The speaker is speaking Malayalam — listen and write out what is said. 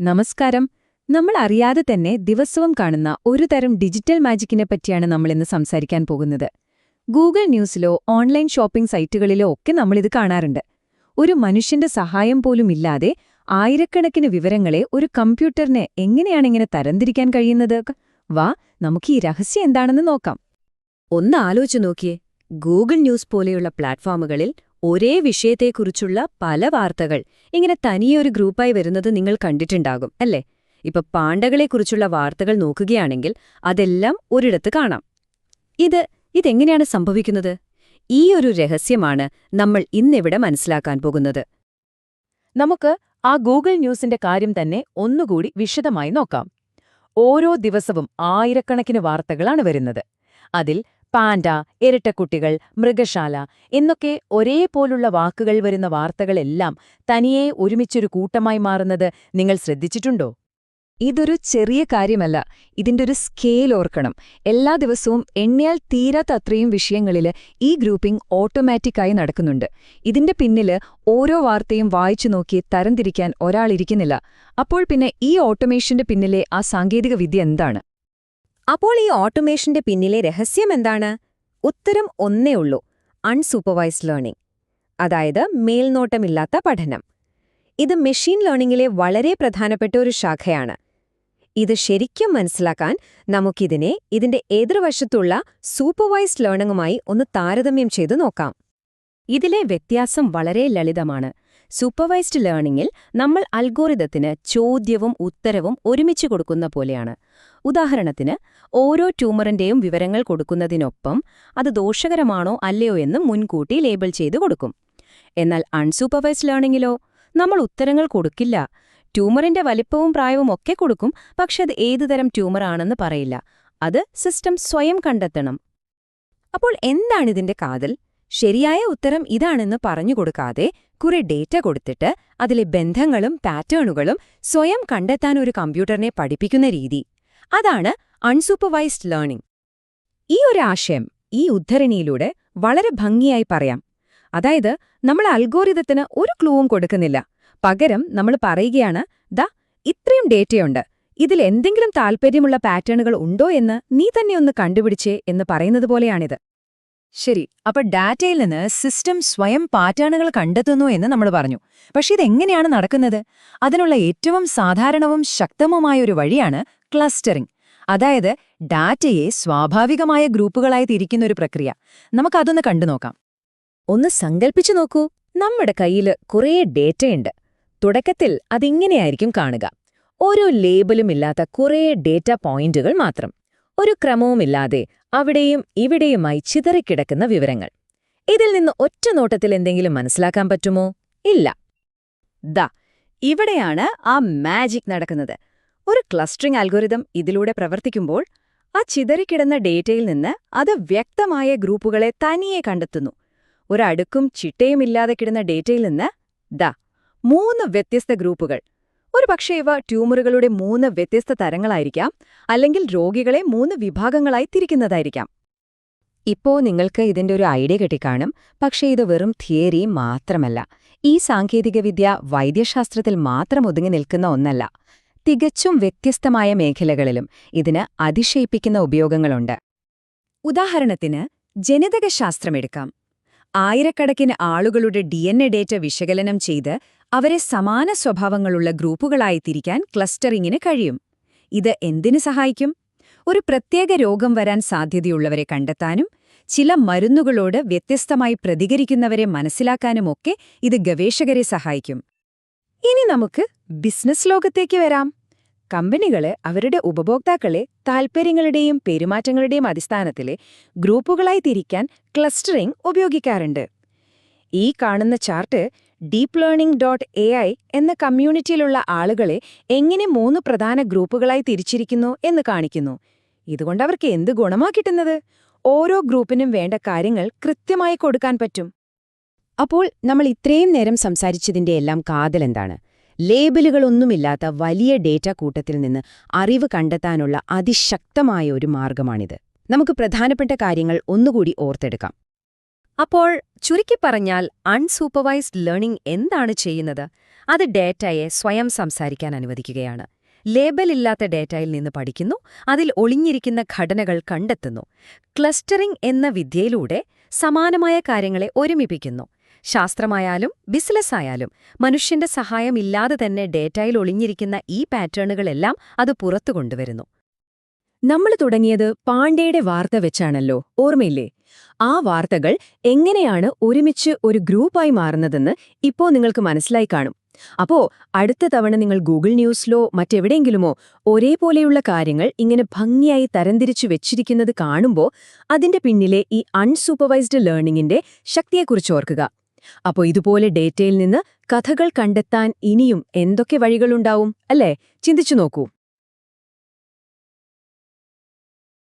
നമസ്കാരം. നമ്മൾ അറിയാതെ തന്നെ ദിവസവും കാണുന്ന ഒരു തരം ഡിജിറ്റൽ മാജിക്കിനെ പറ്റിയാണ് നമ്മളിന്ന് സംസാരിക്കാൻ പോകുന്നത്. ഗൂഗിൾ ന്യൂസിലോ ഓൺലൈൻ ഷോപ്പിംഗ് സൈറ്റുകളിലോ ഒക്കെ നമ്മളിത് കാണാറുണ്ട്. ഒരു മനുഷ്യന്റെ സഹായം പോലും ഇല്ലാതെ ആയിരക്കണക്കിന് വിവരങ്ങളെ ഒരു കമ്പ്യൂട്ടറിന് എങ്ങനെയാണിങ്ങനെ തരംതിരിക്കാൻ കഴിയുന്നത്? വാ നമുക്ക് ഈ രഹസ്യം എന്താണെന്ന് നോക്കാം. ഒന്ന് ആലോചിച്ചു നോക്കിയേ. ഗൂഗിൾ ന്യൂസ് പോലെയുള്ള പ്ലാറ്റ്ഫോമുകളിൽ ഒരേ വിഷയത്തെക്കുറിച്ചുള്ള പല വാർത്തകൾ. ഇങ്ങനെ തനിയൊരു ഗ്രൂപ്പായി വരുന്നത് നിങ്ങൾ കണ്ടിട്ടുണ്ടാകും അല്ലേ? ഇപ്പൊ പാണ്ഡകളെക്കുറിച്ചുള്ള വാർത്തകൾ നോക്കുകയാണെങ്കിൽ അതെല്ലാം ഒരിടത്ത് കാണാം. ഇത് ഇതെങ്ങനെയാണ് സംഭവിക്കുന്നത്? ഈ ഒരു രഹസ്യമാണ് നമ്മൾ ഇന്നിവിടെ മനസ്സിലാക്കാൻ പോകുന്നത്. നമുക്ക് ആ ഗൂഗിൾ ന്യൂസിന്റെ കാര്യം തന്നെ ഒന്നുകൂടി വിശദമായി നോക്കാം. ഓരോ ദിവസവും ആയിരക്കണക്കിന് വാർത്തകളാണ് വരുന്നത്. അതിൽ പാൻഡ ഇരട്ടക്കുട്ടികൾ മൃഗശാല എന്നൊക്കെ ഒരേപോലുള്ള വാക്കുകൾ വരുന്ന വാർത്തകളെല്ലാം തനിയെ ഒരുമിച്ചൊരു കൂട്ടമായി മാറുന്നത് നിങ്ങൾ ശ്രദ്ധിച്ചിട്ടുണ്ടോ? ഇതൊരു ചെറിയ കാര്യമല്ല. ഇതിന്റെ ഒരു സ്കെയിൽ ഓർക്കണം. എല്ലാ ദിവസവും എണ്ണിയാൽ തീരാത്ത അത്രയും വിഷയങ്ങളിൽ ഈ ഗ്രൂപ്പിംഗ് ഓട്ടോമാറ്റിക്കായി നടക്കുന്നുണ്ട്. ഇതിന്റെ പിന്നിൽ ഓരോ വാർത്തയും വായിച്ചു നോക്കി തരംതിരിക്കാൻ ഒരാളിരിക്കുന്നില്ല അപ്പോൾ പിന്നെ ഈ ഓട്ടോമേഷന്റെ പിന്നിലെ ആ സാങ്കേതിക വിദ്യ എന്താണ്? അപ്പോൾ ഈ ഓട്ടോമേഷന്റെ പിന്നിലെ രഹസ്യം എന്താണ്? ഉത്തരം ഒന്നേ ഉള്ളൂ. അൺസൂപ്പർവൈസ്ഡ് ലേണിംഗ് അതായത് മേൽനോട്ടമില്ലാത്ത പഠനം. ഇത് മെഷീൻ ലേണിംഗിലെ വളരെ പ്രധാനപ്പെട്ട ഒരു ശാഖയാണ്. ഇത് ശരിക്കും മനസ്സിലാക്കാൻ നമുക്കിതിനെ ഇതിന്റെ എതിർവശത്തുള്ള സൂപ്പർവൈസ്ഡ് ലേണിംഗുമായി ഒന്ന് താരതമ്യം ചെയ്തു നോക്കാം. ഇതിലെ വ്യത്യാസം വളരെ ലളിതമാണ്. സൂപ്പർവൈസ്ഡ് ലേണിംഗിൽ നമ്മൾ അൽഗോരിതത്തിന് ചോദ്യവും ഉത്തരവും ഒരുമിച്ച് കൊടുക്കുന്ന പോലെയാണ്. ഉദാഹരണത്തിന് ഓരോ ട്യൂമറിന്റെയും വിവരങ്ങൾ കൊടുക്കുന്നതിനൊപ്പം അത് ദോഷകരമാണോ അല്ലയോ എന്ന് മുൻകൂട്ടി ലേബൽ ചെയ്തു കൊടുക്കും. എന്നാൽ അൺസൂപ്പർവൈസ്ഡ് ലേണിംഗിലോ നമ്മൾ ഉത്തരങ്ങൾ കൊടുക്കില്ല. ട്യൂമറിന്റെ വലിപ്പവും പ്രായവും ഒക്കെ കൊടുക്കും പക്ഷെ അത് ഏതുതരം ട്യൂമറാണെന്ന് പറയില്ല. അത് സിസ്റ്റം സ്വയം കണ്ടെത്തണം. അപ്പോൾ എന്താണിതിന്റെ കാതൽ? ശരിയായ ഉത്തരം ഇതാണെന്ന് പറഞ്ഞു കൊടുക്കാതെ കുറെ ഡേറ്റ കൊടുത്തിട്ട് അതിലെ ബന്ധങ്ങളും പാറ്റേണുകളും സ്വയം കണ്ടെത്താൻ ഒരു കമ്പ്യൂട്ടറിനെ പഠിപ്പിക്കുന്ന രീതി. അതാണ് അൺസൂപ്പർവൈസ്ഡ് ലേണിംഗ്. ഈ ഒരു ആശയം ഈ ഉദ്ധരണിയിലൂടെ വളരെ ഭംഗിയായി പറയാം. അതായത് നമ്മൾ അൽഗോരിതത്തിന് ഒരു ക്ലൂവും കൊടുക്കുന്നില്ല. പകരം നമ്മൾ പറയുകയാണ് ദ ഇത്രയും ഡേറ്റയുണ്ട്. ഇതിൽ എന്തെങ്കിലും താൽപ്പര്യമുള്ള പാറ്റേണുകൾ ഉണ്ടോ എന്ന് നീ തന്നെ ഒന്ന് കണ്ടുപിടിച്ചേ എന്ന് പറയുന്നത് പോലെയാണിത്. ശരി അപ്പൊ ഡാറ്റയിൽ നിന്ന് സിസ്റ്റം സ്വയം പാറ്റേണുകൾ കണ്ടെത്തുന്നു എന്ന് നമ്മൾ പറഞ്ഞു. പക്ഷെ ഇതെങ്ങനെയാണ് നടക്കുന്നത്? അതിനുള്ള ഏറ്റവും സാധാരണവും ശക്തവുമായ ഒരു വഴിയാണ് ക്ലസ്റ്ററിംഗ്. അതായത് ഡാറ്റയെ സ്വാഭാവികമായ ഗ്രൂപ്പുകളായി തിരിക്കുന്ന ഒരു പ്രക്രിയ നമുക്കതൊന്ന് കണ്ടുനോക്കാം ഒന്ന് സങ്കൽപ്പിച്ചു നോക്കൂ. നമ്മുടെ കയ്യിൽ കുറേ ഡേറ്റയുണ്ട്. തുടക്കത്തിൽ അതിങ്ങനെയായിരിക്കും കാണുക. ഓരോ ലേബലും ഇല്ലാത്ത കുറേ ഡേറ്റ പോയിന്റുകൾ മാത്രം. ഒരു ക്രമവുമില്ലാതെ അവിടെയും ഇവിടെയുമായി ചിതറിക്കിടക്കുന്ന വിവരങ്ങൾ. ഇതിൽ നിന്ന് ഒറ്റ നോട്ടത്തിൽ എന്തെങ്കിലും മനസ്സിലാക്കാൻ പറ്റുമോ? ഇല്ല. ദ ഇവിടെയാണ് ആ മാജിക് നടക്കുന്നത്. ഒരു ക്ലസ്റ്ററിംഗ് അൽഗോരിതം ഇതിലൂടെ പ്രവർത്തിക്കുമ്പോൾ ആ ചിതറിക്കിടന്ന ഡേറ്റയിൽ നിന്ന് അത് വ്യക്തമായ ഗ്രൂപ്പുകളെ തനിയെ കണ്ടെത്തുന്നു. ഒരടുക്കും ചിട്ടയുമില്ലാതെ കിടന്ന ഡേറ്റയിൽ നിന്ന് ദ മൂന്ന് വ്യത്യസ്ത ഗ്രൂപ്പുകൾ. ഒരു പക്ഷേ ഇവ ട്യൂമറുകളുടെ മൂന്ന് വ്യത്യസ്ത തരങ്ങളായിരിക്കാം അല്ലെങ്കിൽ രോഗികളെ മൂന്ന് വിഭാഗങ്ങളായി തിരിക്കുന്നതായിരിക്കാം. ഇപ്പോ നിങ്ങൾക്ക് ഇതിന്റെ ഒരു ഐഡിയ കിട്ടിക്കാണും പക്ഷേ ഇത് വെറും തിയറി മാത്രമല്ല. ഈ സാങ്കേതികവിദ്യ വൈദ്യശാസ്ത്രത്തിൽ മാത്രം ഒതുങ്ങി നിൽക്കുന്ന ഒന്നല്ല. തികച്ചും വ്യത്യസ്തമായ മേഖലകളിലും ഇതിന് അതിശയിപ്പിക്കുന്ന ഉപയോഗങ്ങളുണ്ട്. ഉദാഹരണത്തിന് ജനിതകശാസ്ത്രമെടുക്കാം. ആയിരക്കണക്കിന് ആളുകളുടെ ഡി ഡേറ്റ വിശകലനം ചെയ്ത് അവരെ സമാന സ്വഭാവങ്ങളുള്ള ഗ്രൂപ്പുകളായി തിരിക്കാൻ ക്ലസ്റ്ററിങ്ങിന് കഴിയും. ഇത് എന്തിനു സഹായിക്കും? ഒരു പ്രത്യേക രോഗം വരാൻ സാധ്യതയുള്ളവരെ കണ്ടെത്താനും ചില മരുന്നുകളോട് വ്യത്യസ്തമായി പ്രതികരിക്കുന്നവരെ മനസ്സിലാക്കാനുമൊക്കെ ഇത് ഗവേഷകരെ സഹായിക്കും. ഇനി നമുക്ക് ബിസിനസ് ലോകത്തേക്ക് വരാം. കമ്പനികൾ അവരുടെ ഉപഭോക്താക്കളെ താൽപ്പര്യങ്ങളുടെയും പെരുമാറ്റങ്ങളുടെയും അടിസ്ഥാനത്തിലെ ഗ്രൂപ്പുകളായി തിരിക്കാൻ ക്ലസ്റ്ററിംഗ് ഉപയോഗിക്കാറുണ്ട്. ഈ കാണുന്ന chart deep learning dot A I എന്ന കമ്മ്യൂണിറ്റിയിലുള്ള ആളുകളെ എങ്ങനെ മൂന്ന് പ്രധാന ഗ്രൂപ്പുകളായി തിരിച്ചിരിക്കുന്നു എന്ന് കാണിക്കുന്നു. ഇതുകൊണ്ട് അവർക്ക് എന്ത് ഗുണമാ കിട്ടുന്നത്? ഓരോ ഗ്രൂപ്പിനും വേണ്ട കാര്യങ്ങൾ കൃത്യമായി കൊടുക്കാൻ പറ്റും. അപ്പോൾ നമ്മൾ ഇത്രയും നേരം സംസാരിച്ചതിന്റെ എല്ലാം കാതലെന്താണ് ലേബലുകളൊന്നുമില്ലാത്ത വലിയ ഡേറ്റ കൂട്ടത്തിൽ നിന്ന് അറിവ് കണ്ടെത്താനുള്ള അതിശക്തമായ ഒരു മാർഗമാണിത്. നമുക്ക് പ്രധാനപ്പെട്ട കാര്യങ്ങൾ ഒന്നുകൂടി ഓർത്തെടുക്കാം. അപ്പോൾ ചുരുക്കി പറഞ്ഞാൽ അൺസൂപ്പർവൈസ്ഡ് ലേണിംഗ് എന്താണ് ചെയ്യുന്നത്? അത് ഡേറ്റയെ സ്വയം സംസാരിക്കാൻ അനുവദിക്കുകയാണ്. ലേബലില്ലാത്ത ഡേറ്റയിൽ നിന്ന് പഠിക്കുന്നു അതിൽ ഒളിഞ്ഞിരിക്കുന്ന ഘടനകൾ കണ്ടെത്തുന്നു ക്ലസ്റ്ററിംഗ് എന്ന വിദ്യയിലൂടെ സമാനമായ കാര്യങ്ങളെ ഒരുമിപ്പിക്കുന്നു. ശാസ്ത്രമായാലും ബിസിനസ്സായാലും മനുഷ്യന്റെ സഹായമില്ലാതെ തന്നെ ഡേറ്റയിൽ ഒളിഞ്ഞിരിക്കുന്ന ഈ പാറ്റേണുകളെല്ലാം അത് പുറത്തു കൊണ്ടുവരുന്നു. നമ്മൾ തുടങ്ങിയത് പാണ്ഡേയുടെ വാർത്ത വെച്ചാണല്ലോ ഓർമ്മയില്ലേ? ആ വാർത്തകൾ എങ്ങനെയാണ് ഒരുമിച്ച് ഒരു ഗ്രൂപ്പായി മാറുന്നതെന്ന് ഇപ്പോൾ നിങ്ങൾക്ക് മനസ്സിലായി കാണും. അപ്പോ അടുത്ത തവണ നിങ്ങൾ ഗൂഗിൾ ന്യൂസിലോ മറ്റെവിടെയെങ്കിലുമോ ഒരേപോലെയുള്ള കാര്യങ്ങൾ ഇങ്ങനെ ഭംഗിയായി തരംതിരിച്ചു വെച്ചിരിക്കുന്നത് കാണുമ്പോൾ അതിന്റെ പിന്നിലെ ഈ അൺസൂപ്പർവൈസ്ഡ് ലേണിംഗിന്റെ ശക്തിയെക്കുറിച്ച് ഓർക്കുക. അപ്പോ ഇതുപോലെ ഡേറ്റയിൽ നിന്ന് കഥകൾ കണ്ടെത്താൻ ഇനിയും എന്തൊക്കെ വഴികളുണ്ടാവും? അല്ലേ? ചിന്തിച്ചു നോക്കൂ.